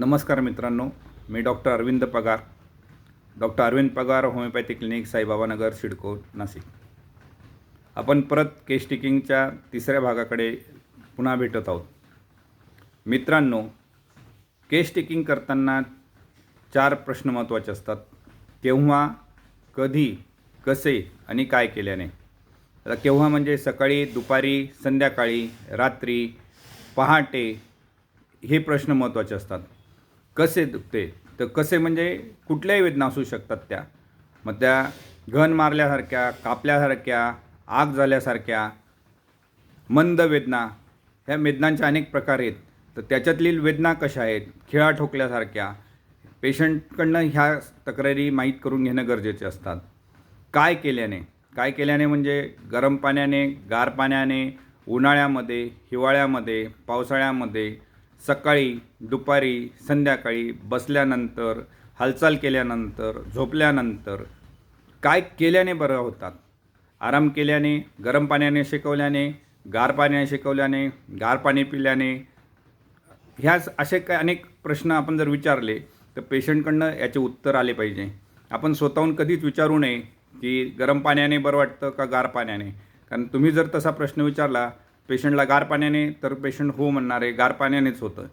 नमस्कार मित्रांनो मी doctor Arvind Pagar. Doctor Arvind Pagar homeopathy clinic Saibabanagar CIDCO Nashik. आपण परत केस टिकिंगच्या तिसऱ्या भागाकडे पुन्हा भेटत आहोत. मित्रांनो केस टिकिंग करताना चार प्रश्न महत्त्वाचे असतात. केव्हा कधी कसे आणि काय केल्याने? आता केव्हा म्हणजे सकाळी दुपारी संध्याकाळी रात्री पहाटे हे प्रश्न महत्त्वाचे असतात. कसे दुखते? तर कसे म्हणजे कुठल्याही वेदना असू शकतात त्या. मग त्या घन मारल्यासारख्या कापल्यासारख्या आग झाल्यासारख्या मंद वेदना ह्या वेदनांचे अनेक प्रकार आहेत. तर त्याच्यातली वेदना कशा आहेत? खिळा ठोकल्यासारख्या. पेशंटकडनं ह्या तक्रारी माहीत करून घेणं गरजेचे असतात. काय केल्याने? काय केल्याने म्हणजे गरम पाण्याने गार पाण्याने उन्हाळ्यामध्ये हिवाळ्यामध्ये पावसाळ्यामध्ये सकाळी दुपारी संध्याकाळी बसल्यानंतर हालचाल केल्यानंतर झोपल्यानंतर काय केल्याने बरं होतात? आराम केल्याने गरम पाण्याने शिकवल्याने गार पाण्याने शिकवल्याने गार पाणी पिल्याने? ह्याच असे काय अनेक प्रश्न आपण जर विचारले तर पेशंटकडनं याचे उत्तर आले पाहिजे. आपण स्वतःहून कधीच विचारू नये की गरम पाण्याने बरं वाटतं का गार पाण्याने? कारण तुम्ही जर तसा प्रश्न विचारला पेशंटला गार पाण्याने तर पेशंट हो म्हणणार आहे गार पाण्यानेच होतं.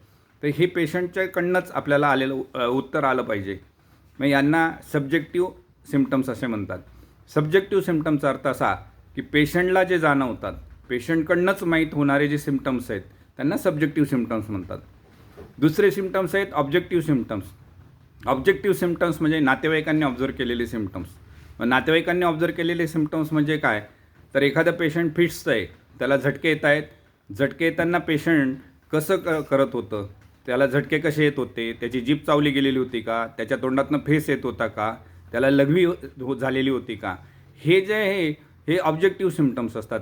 तर हे पेशंटच्याकडनंच आपल्याला आलेलं उत्तर आलं पाहिजे. मग यांना सब्जेक्टिव्ह सिम्पटम्स असे म्हणतात. सब्जेक्टिव्ह सिम्पटमचा अर्थ असा की पेशंटला जे जाणवतात पेशंटकडनंच माहीत होणारे जे सिम्पटम्स आहेत त्यांना सब्जेक्टिव्ह सिम्पटम्स म्हणतात. दुसरे सिम्पटम्स आहेत ऑब्जेक्टिव्ह सिम्पटम्स ऑब्जेक्टिव्ह सिम्पटम्स म्हणजे नातेवाईकांनी ऑब्झर्व केलेले सिम्पटम्स मग नातेवाईकांनी ऑब्झर्व केलेले सिम्पटम्स म्हणजे काय? तर एखादं पेशंट फिट्सचं आहे त्याला झटके येत आहेत. झटके येताना पेशंट कसं क करत होतं? त्याला झटके कसे येत होते? त्याची जीप चावली गेलेली होती का? त्याच्या तोंडातनं फेस येत होता का? त्याला लघवी हो, हो झालेली होती का? हे जे आहे हे ऑब्जेक्टिव्ह सिम्पटम्स असतात.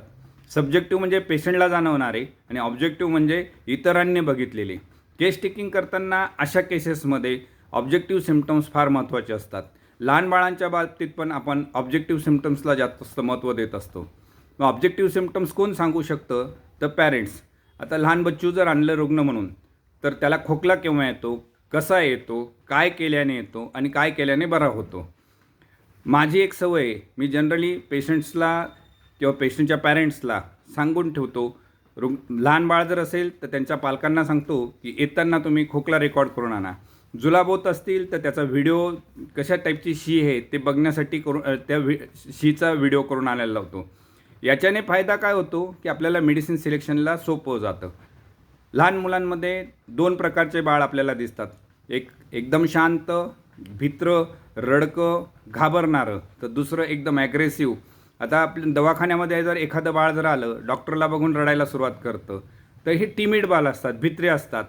सब्जेक्टिव्ह म्हणजे पेशंटला जाणवणारे आणि ऑब्जेक्टिव्ह म्हणजे इतरांनी बघितलेले. केस टिकिंग करताना अशा केसेसमध्ये ऑब्जेक्टिव्ह सिम्पटम्स फार महत्त्वाचे असतात. लहान बाळांच्या बाबतीत पण आपण ऑब्जेक्टिव्ह सिम्पटम्सला जास्त महत्त्व देत असतो. मग ऑब्जेक्टिव्ह सिम्पटम्स कोण सांगू शकतं? तर पॅरेंट्स आता लहान बच्चू जर आणलं रुग्ण म्हणून तर त्याला खोकला केव्हा येतो? कसा येतो? काय केल्याने येतो? आणि काय केल्याने बरा होतो? माझी एक सवय आहे मी जनरली पेशंट्सला किंवा पेशंटच्या पॅरेंट्सला सांगून ठेवतो. रुग लहान बाळ जर असेल तर त्यांच्या पालकांना सांगतो की येताना तुम्ही खोकला रेकॉर्ड करून आणा. जुलाबोत असतील तर त्याचा व्हिडिओ कशा टाईपची शी आहे ते बघण्यासाठी करून त्या व्हि शीचा व्हिडिओ करून आणायला लावतो. याच्याने फायदा काय होतो की आपल्याला मेडिसिन सिलेक्शनला सोपं जातं. लहान मुलांमध्ये दोन प्रकारचे बाळ आपल्याला दिसतात. एक एकदम शांत भित्र रडकं घाबरणारं तर दुसरं एकदम ॲग्रेसिव्ह आता आपल्या दवाखान्यामध्ये जर एखादं बाळ जर आलं डॉक्टरला बघून रडायला सुरुवात करतं तर हे टिमिड बाळ असतात भित्रे असतात.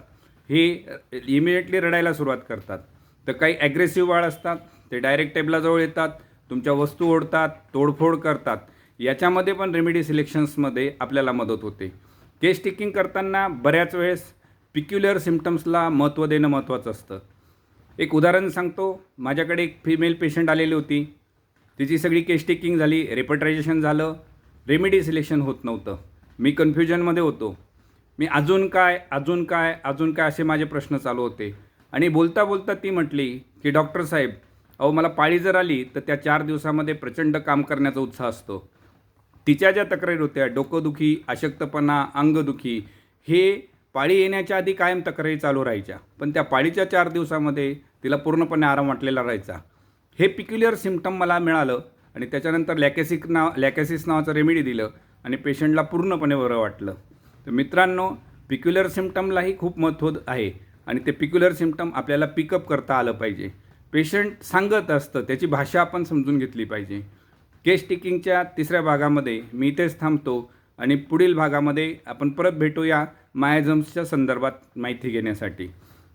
हे इमिडिएटली रडायला सुरुवात करतात. तर काही ॲग्रेसिव्ह बाळ असतात ते डायरेक्ट टेबलाजवळ येतात तुमच्या वस्तू ओढतात तोडफोड करतात. याच्यामध्ये पण रेमेडी सिलेक्शन्समध्ये आपल्याला मदत होते. केस टिकिंग करताना बऱ्याच वेळेस पिक्युलर सिम्पटम्सला महत्त्व देणं महत्त्वाचं असतं. एक उदाहरण सांगतो. माझ्याकडे एक फिमेल पेशंट आलेली होती. तिची सगळी केस टिकिंग झाली रेपटायझेशन झालं रेमेडी सिलेक्शन होत नव्हतं. मी कन्फ्युजनमध्ये होतो. मी अजून काय अजून काय अजून काय असे माझे प्रश्न चालू होते. आणि बोलता बोलता ती म्हटली की डॉक्टर साहेब अहो मला पाळी जर आली तर त्या चार दिवसामध्ये प्रचंड काम करण्याचा उत्साह असतो. तिच्या ज्या तक्रारी होत्या डोकंदुखी अशक्तपणा अंगदुखी हे पाळी येण्याच्या आधी कायम तक्रारी चालू राहायच्या. पण त्या पाळीच्या चार दिवसामध्ये तिला पूर्णपणे आराम वाटलेला राहायचा. हे पिक्युलर सिम्पटम मला मिळालं आणि त्याच्यानंतर लॅकेसिक नाव लॅकेसिस नावाचं रेमेडी दिलं आणि पेशंटला पूर्णपणे बरं वाटलं. तर मित्रांनो पिक्युलर सिम्पटमलाही खूप महत्त्व आहे आणि ते पिक्युलर सिम्पटम आपल्याला पिकअप करता आलं पाहिजे. पेशंट सांगत असतं त्याची भाषा आपण समजून घेतली पाहिजे. केस टिकिंगच्या तिसऱ्या भागामध्ये मी इथेच थांबतो आणि पुढील भागामध्ये आपण परत भेटूया मायाझम्सच्या संदर्भात माहिती घेण्यासाठी.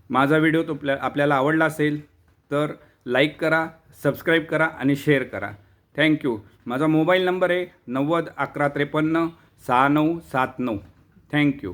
माझा व्हिडिओ तुपल्या आपल्याला आवडला असेल तर लाईक करा सबस्क्राईब करा आणि शेअर करा. थँक्यू माझा मोबाईल नंबर आहे नव्वद अकरा त्रेपन्न सहा नऊ सात नऊ. थँक्यू